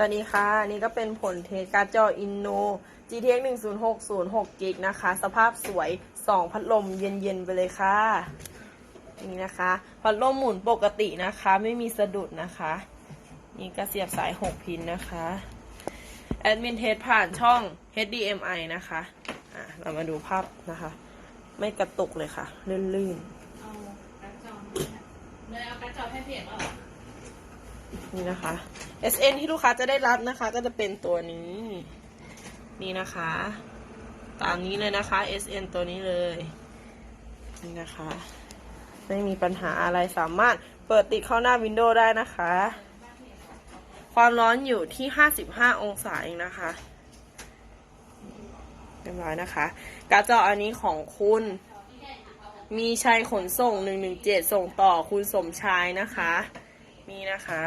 สวัสดีค่ะอันนี้ก็เป็นผลเทสการ์ดจอ Inno GTX 10606 g b นะคะ สภาพสวย 2 พัดลมเย็น ๆ ไปเลยค่ะ นี่นะคะ พัดลมหมุนปกตินะคะ ไม่มีสะดุดนะคะ นี่ก็เสียบสาย 6 พินนะคะ แอดมินเทสผ่านช่อง HDMI นะคะอะเรามาดูภาพนะคะ ไม่กระตุกเลยค่ะ ลื่นๆ เอากระจอเลยเอากระจอให้เพียงแล้วเหรอนี่นะคะ SN ที่ลูกค้าจะได้รับนะคะ ก็จะเป็นตัวนี้ นี่นะคะ ตามนี้เลยนะคะ SN ตัวนี้เลย นี่นะคะ ไม่มีปัญหาอะไรสามารถเปิดติดเข้าหน้าวินโดว์ได้นะคะ ความร้อนอยู่ที่ 55 องศาเองนะคะเรียบร้อยนะคะกร์ดจออันนี้ของคุณ มีชัยขนส่ง 117 ส่งต่อคุณสมชายนะคะ นี่นะคะ